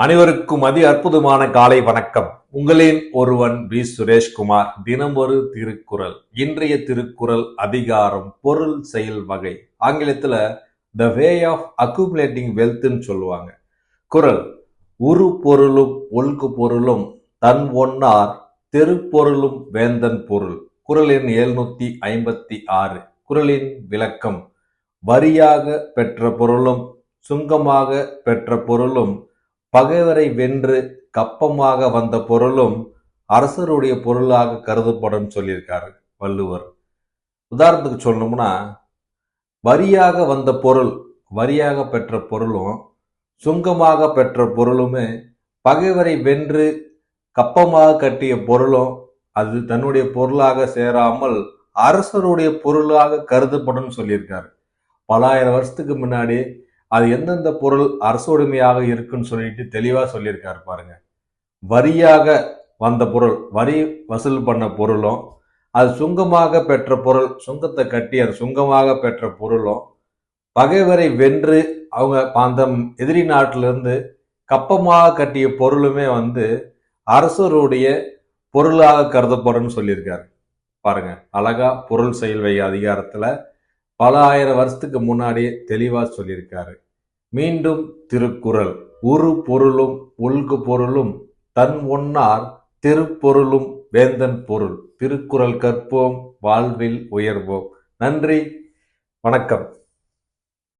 அனைவருக்கும் அதி அற்புதமான காலை வணக்கம். உங்களின் ஒருவன் பி சுரேஷ்குமார். தினம் ஒரு திருக்குறள். இன்றைய திருக்குறள் அதிகாரம் பொருள் செயல் வகை. ஆங்கிலத்துல த வே ஆஃப் அக்குமுலேட்டிங் வெல்த்னு சொல்லுவாங்க. குறள் உரு பொருளும் ஒல்கு பொருளும் தன் ஒன்னார் தெருப்பொருளும் வேந்தன் பொருள். குறளின் எழுநூத்தி ஐம்பத்தி ஆறு. குறளின் விளக்கம் வரியாக பெற்ற பொருளும் சுங்கமாக பெற்ற பொருளும் பகைவரை வென்று கப்பமாக வந்த பொருளும் அரசருடைய பொருளாக கருதப்படும் சொல்லியிருக்காரு வள்ளுவர். உதாரணத்துக்கு சொல்லணும்னா வரியாக வந்த பொருள் வரியாக பெற்ற பொருளும் சுங்கமாக பெற்ற பொருளுமே பகைவரை வென்று கப்பமாக கட்டிய பொருளும் அது தன்னுடைய பொருளாக சேராமல் அரசருடைய பொருளாக கருதப்படும் சொல்லியிருக்காரு. பலாயிரம் வருஷத்துக்கு முன்னாடி அது எந்தெந்த பொருள் அரசுடைமையாக இருக்குன்னு சொல்லிட்டு தெளிவாக சொல்லியிருக்காரு பாருங்க. வரியாக வந்த பொருள் வரி வசூல் பண்ண பொருளும் அது சுங்கமாக பெற்ற பொருள் சுங்கத்தை கட்டி அது சுங்கமாக பெற்ற பொருளும் பகைவரை வென்று அவங்க அந்த எதிரி நாட்டிலிருந்து கப்பமாக கட்டிய பொருளுமே வந்து அரசருடைய பொருளாக கருதப்படும் சொல்லியிருக்காரு. பாருங்க அழகா பொருள் செயல்வை அதிகாரத்துல பல ஆயிரம் வருஷத்துக்கு முன்னாடியே தெளிவா சொல்லியிருக்காரு. மீண்டும் திருக்குறள். உரு பொருளும் உள்கு பொருளும் தன் ஒன்னார் திருப்பொருளும் வேந்தன் பொருள். திருக்குறள் கற்போம் வாழ்வில் உயர்வோம். நன்றி வணக்கம்.